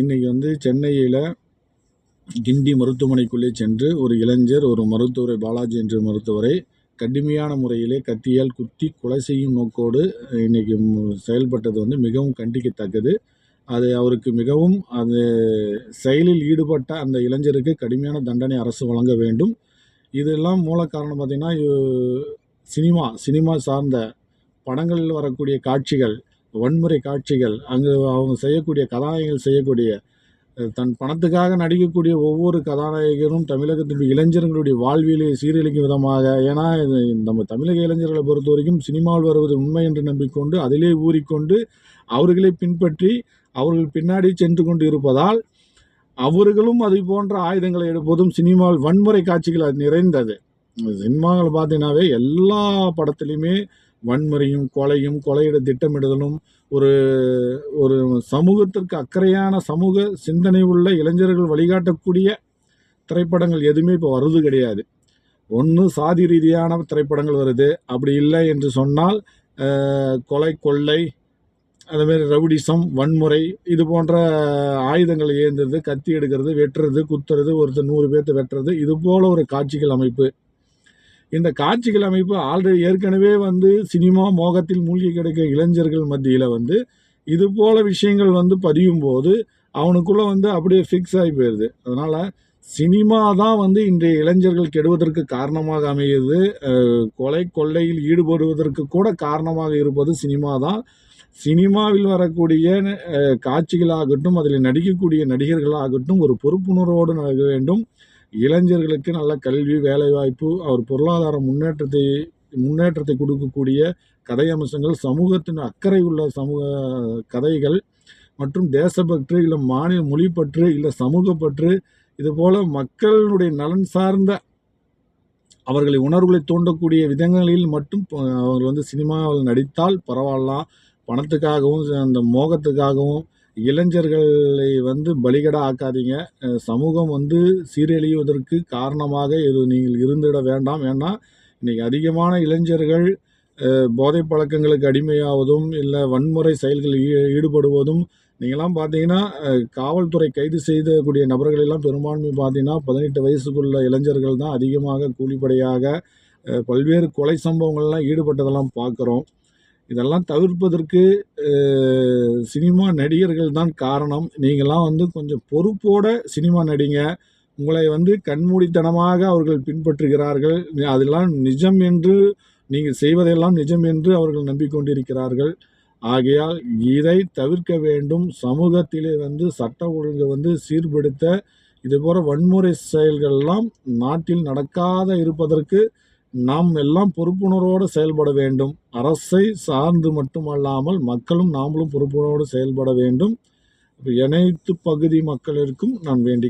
இன்றைக்கி வந்து சென்னையில் கிண்டி மருத்துவமனைக்குள்ளே சென்று ஒரு இளைஞர் ஒரு மருத்துவரை பாலாஜி என்ற மருத்துவரை கடுமையான முறையிலே கத்தியால் குத்தி கொலை செய்யும் நோக்கோடு இன்றைக்கி செயல்பட்டது வந்து மிகவும் கண்டிக்கத்தக்கது. அது அவருக்கு மிகவும் அது செயலில் ஈடுபட்ட அந்த இளைஞருக்கு கடுமையான தண்டனை அரசு வழங்க வேண்டும். இதெல்லாம் மூல காரணம் பார்த்திங்கன்னா சினிமா சினிமா சார்ந்த படங்களில் வரக்கூடிய காட்சிகள் வன்முறை காட்சிகள் அங்கு அவங்க செய்யக்கூடிய கதாநாயகங்கள் செய்யக்கூடிய தன் பணத்துக்காக நடிக்கக்கூடிய ஒவ்வொரு கதாநாயகரும் தமிழகத்தினுடைய இளைஞர்களுடைய வாழ்வியலை சீரழிக்கும் விதமாக ஏன்னா நம்ம தமிழக இளைஞர்களை பொறுத்த வரைக்கும் சினிமாவில் வருவது உண்மை என்று நம்பிக்கொண்டு அதிலே ஊறிக்கொண்டு அவர்களை பின்பற்றி அவர்கள் பின்னாடி சென்று கொண்டு இருப்பதால் அவர்களும் அது போன்ற ஆயுதங்களை எடுப்பதும் சினிமாவில் வன்முறை காட்சிகள் அது நிறைந்தது. சினிமாவில் பார்த்தீங்கன்னாவே எல்லா படத்துலையுமே வன்முறையும் கொலையும் கொலையிட திட்டமிடுதலும் ஒரு ஒரு சமூகத்திற்கு அக்கறையான சமூக சிந்தனை உள்ள இளைஞர்கள் வழிகாட்டக்கூடிய திரைப்படங்கள் எதுவுமே இப்போ வருது கிடையாது. ஒன்று சாதி ரீதியான திரைப்படங்கள் வருது. அப்படி இல்லை என்று சொன்னால் கொலை கொள்ளை அதுமாரி ரவுடிசம் வன்முறை இது போன்ற ஆயுதங்களை ஏந்துறது கத்தி எடுக்கிறது வெட்டுறது குத்துறது ஒருத்தர் நூறு பேர்த்த வெட்டுறது இது போல ஒரு காட்சிகள் அமைப்பு. இந்த காட்சிகள் அமைப்பு ஆல்ரெடி ஏற்கனவே வந்து சினிமா மோகத்தில் மூழ்கி கிடைக்க இளைஞர்கள் மத்தியில் வந்து இது போல விஷயங்கள் வந்து பதியும் போது அவனுக்குள்ளே வந்து அப்படியே ஃபிக்ஸ் ஆகி போயிடுது அதனால் சினிமா தான் வந்து இன்றைய இளைஞர்கள் கெடுவதற்கு காரணமாக அமையுது. கொலை கொள்ளையில் ஈடுபடுவதற்கு கூட காரணமாக இருப்பது சினிமா தான். சினிமாவில் வரக்கூடிய காட்சிகளாகட்டும் அதில் நடிக்கக்கூடிய நடிகர்களாகட்டும் ஒரு பொறுப்புணர்வோடு நடக்க வேண்டும். இளைஞர்களுக்கு நல்ல கல்வி வேலைவாய்ப்பு அவர் பொருளாதார முன்னேற்றத்தை முன்னேற்றத்தை கொடுக்கக்கூடிய கதை அம்சங்கள் சமூகத்தின் அக்கறை உள்ள சமூக கதைகள் மற்றும் தேசப்பற்று இல்லை மாநில மொழிப்பற்று இல்லை சமூகப்பற்று இது இதுபோல் மக்களுடைய நலன் சார்ந்த அவர்களை உணர்வுகளை தூண்டக்கூடிய விதங்களில் மட்டும் அவர்கள் வந்து சினிமாவில் நடித்தால் பரவாயில்லாம் பணத்துக்காகவும் அந்த மோகத்துக்காகவும் இளைஞர்களை வந்து பலிகடா ஆக்காதீங்க. சமூகம் வந்து சீரழிவதற்கு காரணமாக இது நீங்கள் இருந்துவிட வேண்டாம். ஏன்னா இன்னைக்கு அதிகமான இளைஞர்கள் போதை பழக்கங்களுக்கு அடிமையாவதும் இல்லை வன்முறை செயல்களில் ஈ- ஈடுபடுவதும் நீங்களாம் பார்த்தீங்கன்னா காவல்துறை கைது செய்தக்கூடிய நபர்களெல்லாம் பெரும்பான்மை பார்த்தீங்கன்னா பதினெட்டு வயசுக்குள்ள இளைஞர்கள் தான் அதிகமாக கூலிப்படையாக பல்வேறு கொலை சம்பவங்கள்லாம் ஈடுபட்டதெல்லாம் பார்க்குறோம் இதெல்லாம் தவிர்ப்பதற்கு சினிமா நடிகர்கள் தான் காரணம். நீங்களாம் வந்து கொஞ்சம் பொறுப்போட சினிமா நடிங்க. உங்களை வந்து கண்மூடித்தனமாக அவர்கள் பின்பற்றுகிறார்கள். அதெல்லாம் நிஜம் என்று நீங்கள் செய்வதெல்லாம் நிஜம் என்று அவர்கள் நம்பிக்கொண்டிருக்கிறார்கள். ஆகையால் இதை தவிர்க்க வேண்டும். சமூகத்திலே வந்து சட்ட ஒழுங்கை வந்து சீர்படுத்த இதுபோல வன்முறை செயல்கள்லாம் நாட்டில் நடக்காத இருப்பதற்கு நாம் எல்லாம் பொறுப்புணர்வோடு செயல்பட வேண்டும். அரசை சார்ந்து மட்டுமல்லாமல் மக்களும் நாமளும் பொறுப்புணர்வோடு செயல்பட வேண்டும். அனைத்து பகுதி மக்களிற்கும் நான் வேண்டி